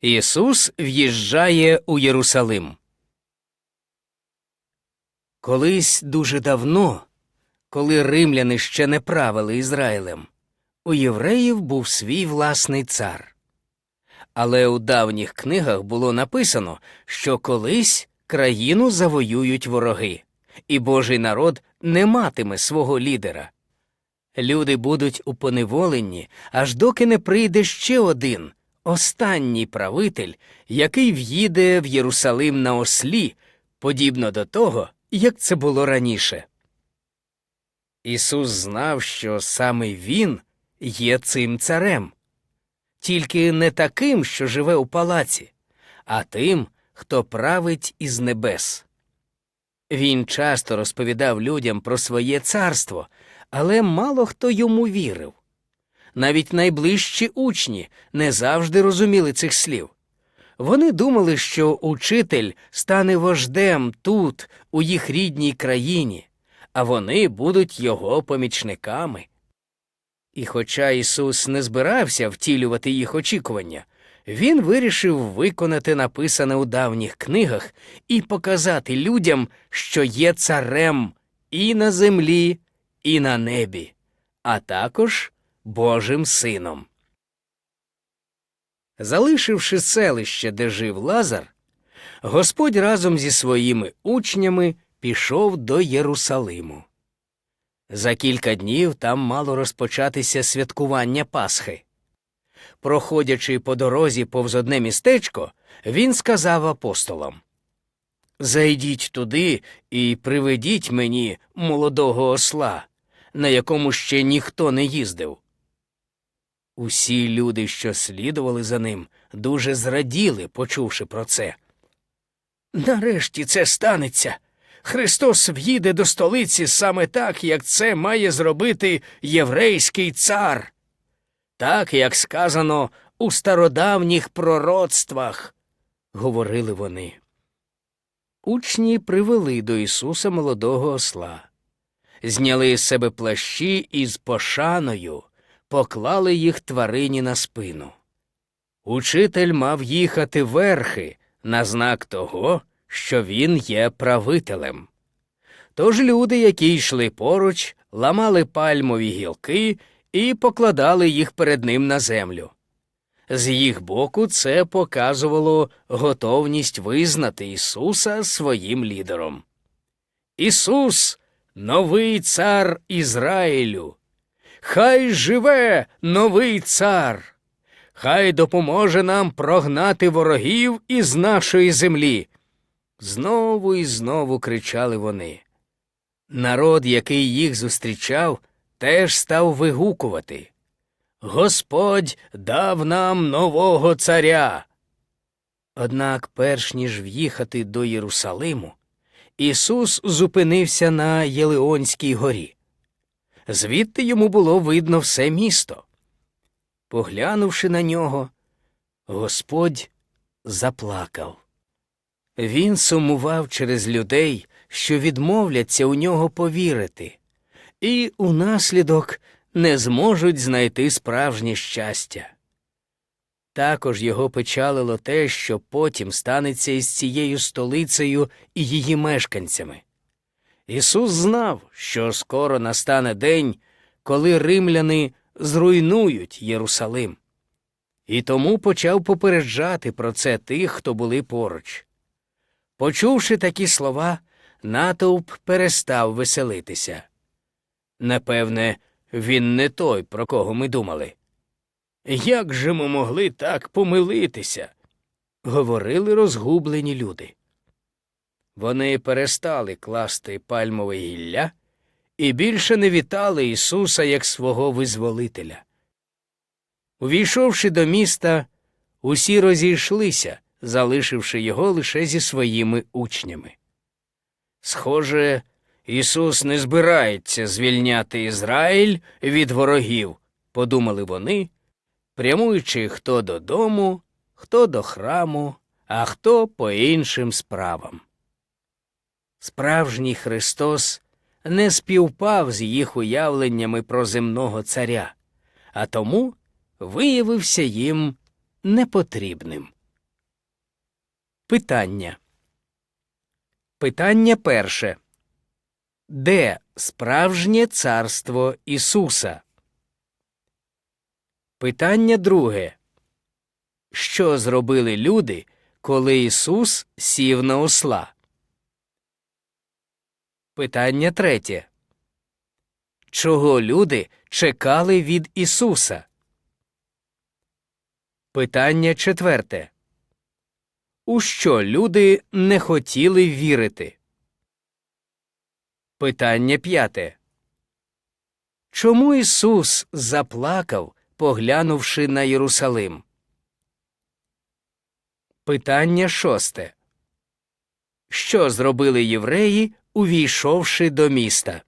Ісус в'їжджає у Єрусалим. Колись дуже давно, коли римляни ще не правили Ізраїлем, у євреїв був свій власний цар. Але у давніх книгах було написано, що колись країну завоюють вороги, і Божий народ не матиме свого лідера. Люди будуть у поневоленні, аж доки не прийде ще один, останній правитель, який в'їде в Єрусалим на ослі, подібно до того, як це було раніше. Ісус знав, що саме Він є цим царем, тільки не таким, що живе у палаці, а тим, хто править із небес. Він часто розповідав людям про своє царство, але мало хто йому вірив. Навіть найближчі учні не завжди розуміли цих слів. Вони думали, що учитель стане вождем тут, у їх рідній країні, а вони будуть його помічниками. І хоча Ісус не збирався втілювати їх очікування, він вирішив виконати написане у давніх книгах і показати людям, що є царем і на землі, і на небі, а також Божим сином. Залишивши селище, де жив Лазар, Господь разом зі своїми учнями пішов до Єрусалиму. За кілька днів там мало розпочатися святкування Пасхи. Проходячи по дорозі повз одне містечко, він сказав апостолам Зайдіть туди і приведіть мені молодого осла, на якому ще ніхто не їздив. Усі люди, що слідували за ним, дуже зраділи, почувши про це. Нарешті це станеться. Христос в'їде до столиці саме так, як це має зробити єврейський цар. Так, як сказано у стародавніх пророцтвах, говорили вони. Учні привели до Ісуса молодого осла, зняли з себе плащі і з пошаною поклали їх тварині на спину. Учитель мав їхати верхи на знак того, що він є правителем. Тож люди, які йшли поруч, ламали пальмові гілки і покладали їх перед ним на землю. З їх боку це показувало готовність визнати Ісуса своїм лідером. Ісус новий цар Ізраїлю. Хай живе новий цар. Хай допоможе нам прогнати ворогів із нашої землі. Знову і знову кричали вони. Народ, який їх зустрічав, теж став вигукувати Господь дав нам нового царя. Однак, перш ніж в'їхати до Єрусалиму, Ісус зупинився на Єлеонській горі. Звідти йому було видно все місто. Поглянувши на нього, Господь заплакав. Він сумував через людей, що відмовляться у нього повірити, і унаслідок не зможуть знайти справжнє щастя. Також його печалило те, що потім станеться із цією столицею і її мешканцями. Ісус знав, що скоро настане день, коли римляни зруйнують Єрусалим, і тому почав попереджати про це тих, хто були поруч. Почувши такі слова, натовп перестав веселитися. Напевне, він не той, про кого ми думали. Як же ми могли так помилитися? говорили розгублені люди. Вони перестали класти пальмове гілля і більше не вітали Ісуса як свого визволителя. Увійшовши до міста, усі розійшлися, залишивши його лише зі своїми учнями. Схоже, Ісус не збирається звільняти Ізраїль від ворогів, подумали вони, прямуючи хто додому, хто до храму, а хто по іншим справам. Справжній Христос не співпав з їх уявленнями про земного царя, а тому виявився їм непотрібним. Питання. Питання перше. Де справжнє царство Ісуса? Питання друге. Що зробили люди, коли Ісус сів на осла? Питання третє. Чого люди чекали від Ісуса? Питання четверте. У що люди не хотіли вірити? Питання п'яте. Чому Ісус заплакав, поглянувши на Єрусалим? Питання шосте. Що зробили євреї, увійшовши до міста?